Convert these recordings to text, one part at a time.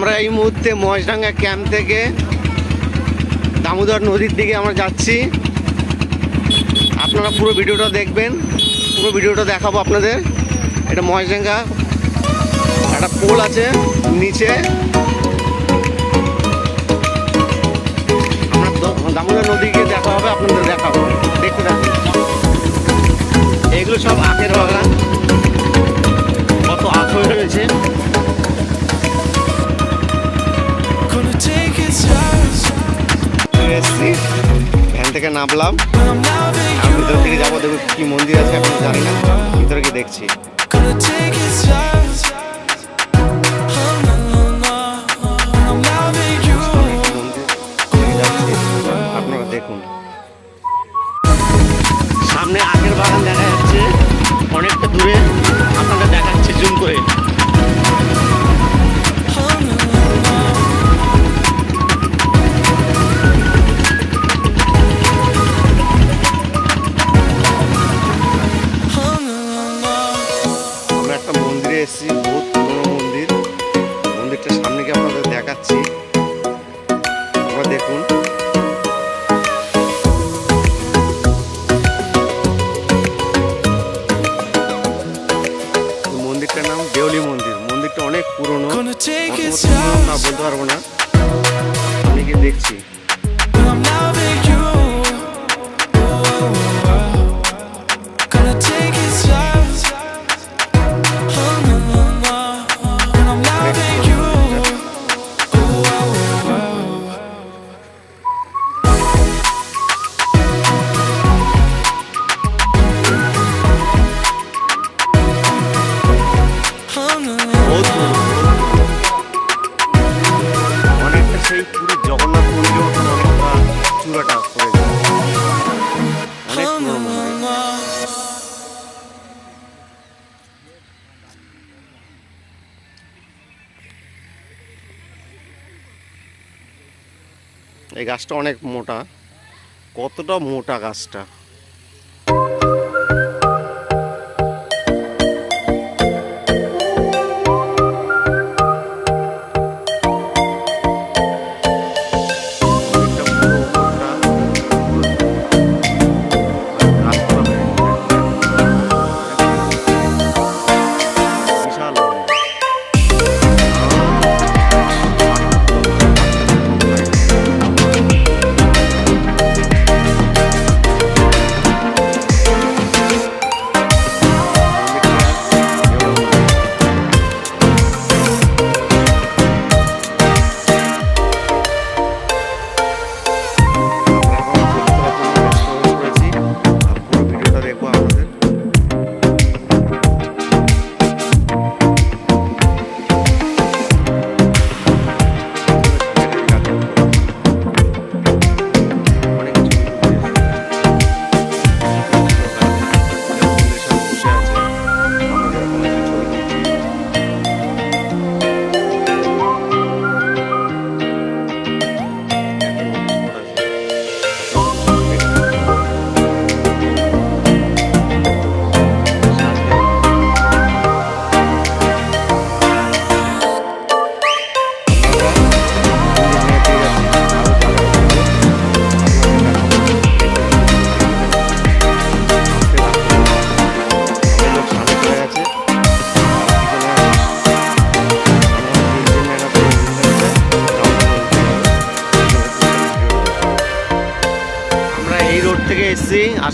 আমরা এই মুহূর্তে মহেশডাঙ্গা ক্যাম্প থেকে দামোদর নদীর দিকে আমরা যাচ্ছি। আপনারা পুরো ভিডিওটা দেখবেন, পুরো ভিডিওটা দেখাবো আপনাদের। এটা মহেশডাঙ্গা, একটা পোল আছে নিচে। দামোদর নদীকে দেখা হবে, আপনাদের দেখাবো। দেখতে থাকুন। এগুলো সব আখের বাগান। থেকে নামলাম আমি. ভিতর থেকে যাব দেখব কি মন্দির আছে, এখন জানি না ভিতরে দেখছি এসেছি বহুত পুরোনো মন্দির? মন্দিরটা সামনে গিয়ে আপনাদের দেখাচ্ছি। এই গাছটা অনেক মোটা। কতটা মোটা গাছটা?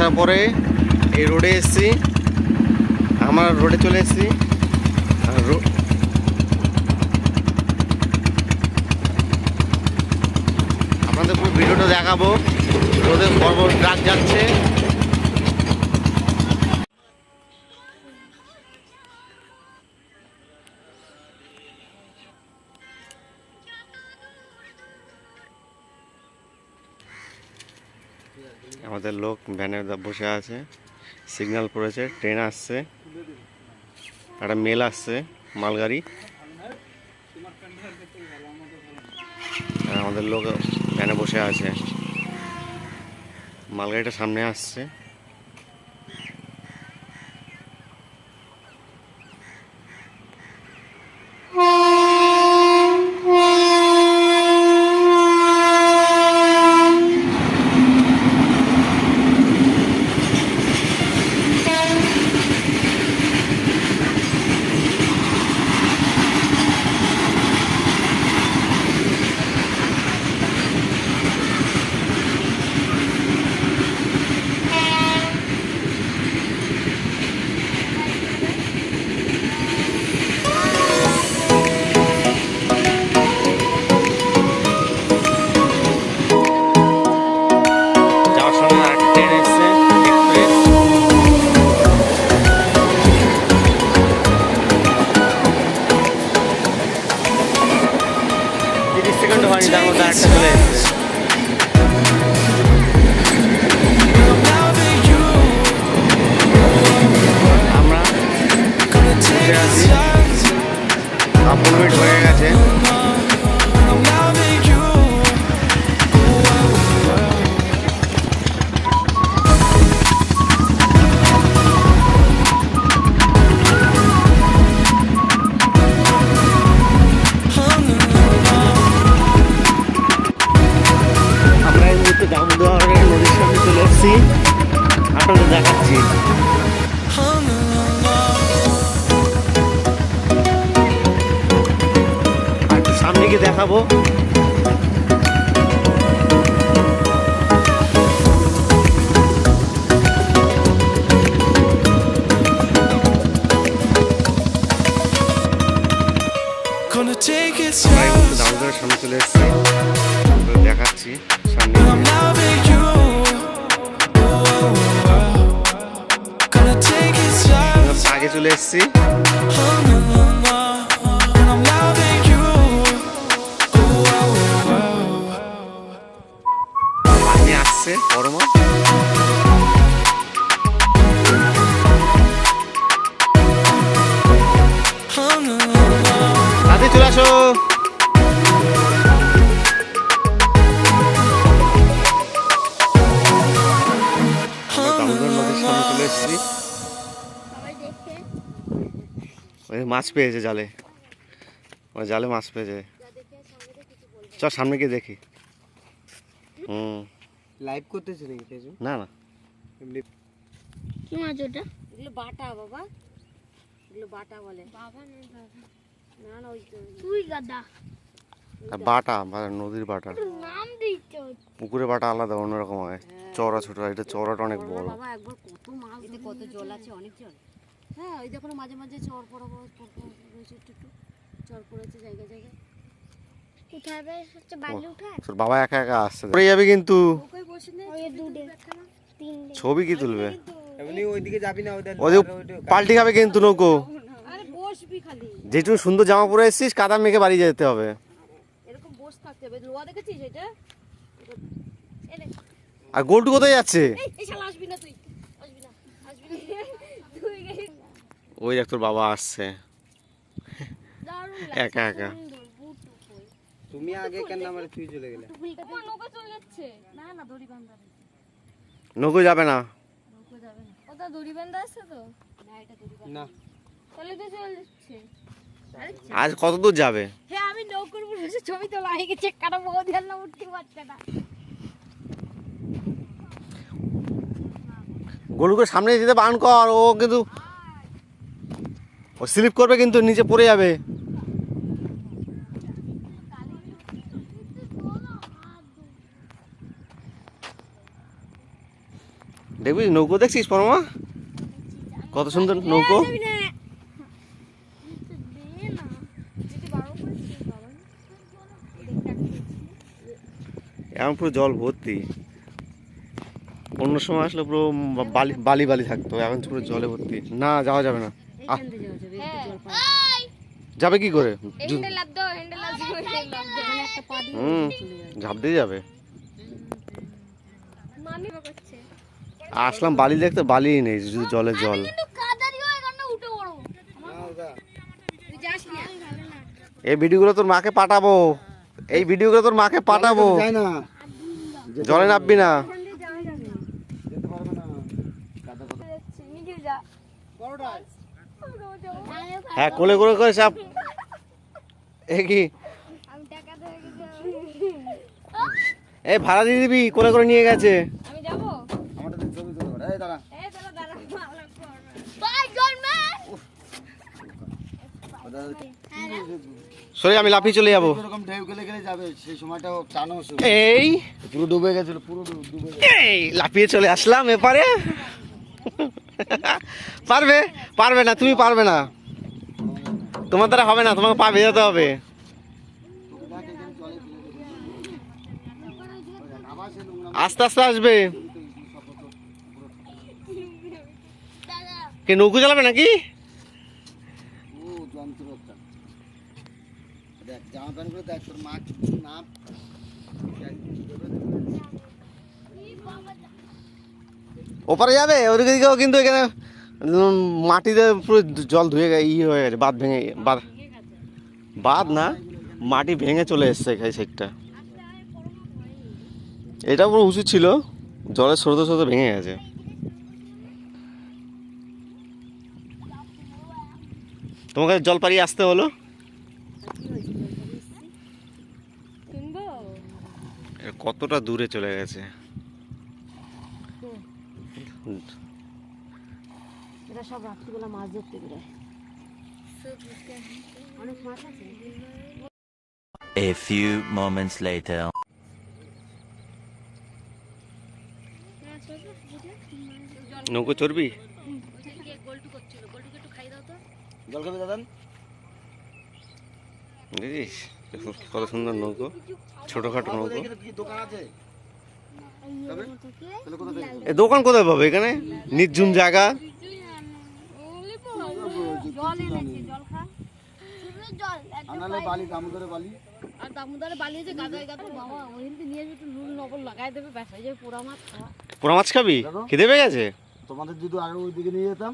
আসার পরে এই রোডে এসেছি। আমরা রোডে চলে এসেছি। আর আপনাদের পুরো ভিডিওটা দেখাবো। রোদে বড় বড় ট্রাক যাচ্ছে। আমাদের লোক ভ্যানে বসে আছে সিগন্যাল পড়েছে ট্রেন আসছে, একটা মেল আসছে, মালগাড়ি। আমাদের লোক ভ্যানে বসে আছে। মালগাড়িটা সামনে আসছে। একটু দেখাবো দামোদরের সামনে চলে এসেছি দেখাচ্ছি সামনে. Oh, oh, oh, oh. আগে চলে এসেছি সামনে ওই মাছ পেয়েছে জালে। ওই জালে মাছ পেয়েছে। চ সামনে গিয়ে দেখি। হুম। লাইভ করতেছে নাকি ফেসবুক না না। এমনি কি মাছ ওটা? এগুলো বাটা বাবা। এগুলো বাটা বলে। বাবা না না না ওই তুই গাদা। বাটা বা- নদীর বাটা। নাম পুকুরে বাটা আলাদা অন্যরকম হয়। চওড়া ছোট হয় এটা চওড়াটা অনেক বড়। বাবা কত মাছ এতে কত জল আছে? অনেক জল। হ্যাঁ ওই দেখো মাঝে মাঝে চর পড়া রয়েছে একটু একটু। চর পড়েছে জায়গায় জায়গায়। বাবা একা একা আসছে। পড়ে যাবে কিন্তু। ওকে বসে নে ওই দুটে তিনটে ছবি কি তুলবে? এমনি ওইদিকে যাবি না ওদের ওদের পাল্টি খাবে কিন্তু নৌকো। আরে বসবি খালি। যেটুকু সুন্দর জামা পরে এসেছিস কাদা মেখে বাড়ি যেতে হবে। এরকম হবে। লোয়া দেখেছিস এটা? আর গোলটু কোথায় যাচ্ছে? এই এই শালা আসবি না তুই। আসবি না আসবি না। তুই গেলি। ওই দেখ তোর বাবা আসছে। একা একা। তুমি আগে কেন আমার তুই চলে গেলে? নৌকা চলে যাচ্ছে? না না দড়ি বান্ধা নৌকো যাবে না। নৌকো যাবে না। ওটা দড়ি বান্ধা আছে তো? না। এটা দড়ি বান্ধা না তাহলে তো চলে যাচ্ছে। আজ কত দূর যাবে হ্যাঁ আমি নৌকোর উপর বসে ছবি তোলা হয়ে গেছে কাটা বৌদি না উঠতে পারছে না। গোলুকে সামনে যেতে বান কর ও কিন্তু ও স্লিপ করবে কিন্তু নিচে পড়ে যাবে। দেখবি নৌকো দেখছিস পরমা? কত সুন্দর নৌকো দে না যদি বারো করছিস বাবা এখন পুরো জল ভর্তি। অন্য সময় আসলে পুরো বালি বালি বালি থাকতো এখন পুরো জলে ভর্তি। না যাওয়া যাবে না। আহ, এইখান দিয়ে যাওয়া যাবে একটু হ্যাঁ। যাবে কি করে? হুম ঝাঁপ দিয়ে যাবে। আসলাম বালি দেখতে বালি নেই শুধু জলে জল। এই ভিডিওগুলো তোর মাকে পাঠাবো। এই ভিডিওগুলো তোর মাকে পাঠাবো। জলে নামবি না। হ্যাঁ কোলে করে করে এ কি? আমি টাকা দিয়ে গেছি এই ভাড়া দিয়ে দিবি কোলে করে নিয়ে গেছে। আমি সরে আমি লাফিয়ে চলে যাব। এরকম ঢেউ গেলে গেলে যাবে সেই সময়টাও টানো এই। পুরো ডুবে গেছিল পুরো ডুবে এই লাফিয়ে চলে আসলাম এপারে। পারবে? পারবে না তুমি পারবে না। তোমার দ্বারা হবে না তোমাকে পা ভেজাতে হবে। আস্তে আস্তে আসবে। কে নৌকো চালাবে নাকি ও যন্ত্র একটা দেখ জামা প্যান্টগুলো তোর মা না ওপারে যাবে, ওদিকে দিকেও কিন্তু এখানে মাটিতে পুরো জল ধুয়ে ইয়ে হয়ে গেছে, বাঁধ ভেঙে বাঁধ। বাঁধ না, মাটি ভেঙে চলে এসছে এখানে সাইডটা এটা পুরো উঁচু ছিল জলের স্রোতে স্রোতে ভেঙে গেছে। তোমাকে জল পাড়িয়ে আসতে হলো? কতটা দূরে চলে গেছে? এরা সব রাত্রিবেলা মাছ ধরতে বেরোয় অনেক মাছ আছে। A few moments later. নৌকো চড়বি? গোলটু করছিল গোলটুকে একটু খাই দাও তো জল খাবে দাদা বুঝিস কত সুন্দর নৌকো। ছোটখাটো নৌকো? দোকান কোথায় পাবে এখানে? নির্জুম জায়গা? পোড়া মাছ পোড়া মাছ খাবি? খিদে পেয়ে গেছে? তোমাদের যদি আরও ওই দিকে নিয়ে যেতাম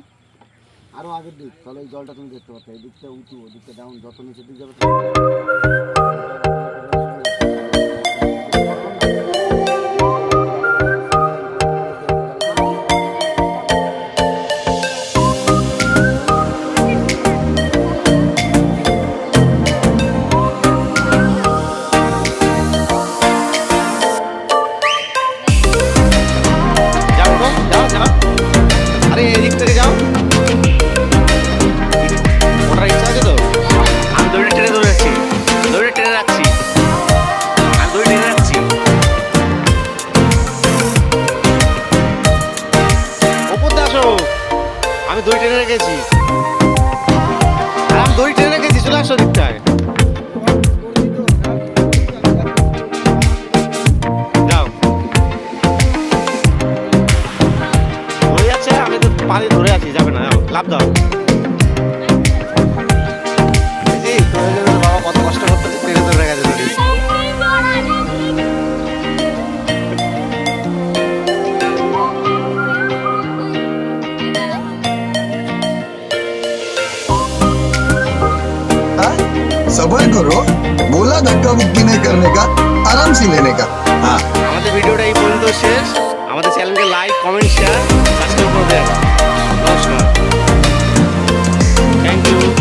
আরও আগের দিক তাহলে ওই জলটা তুমি দেখতে পারতে এই দিকটা উঁচু ওই দিকটা ডাউন যত নিচের দিক যাবে सफर করো বোলা ধাক্কা मुक्की नहीं करने का, आराम से लेने का। আমাদের ভিডিওটা এই পর্যন্ত শেষ। আমাদের চ্যানেলকে লাইক কমেন্ট শেয়ার সাবস্ক্রাইব করবেন নমস্কার। Thank you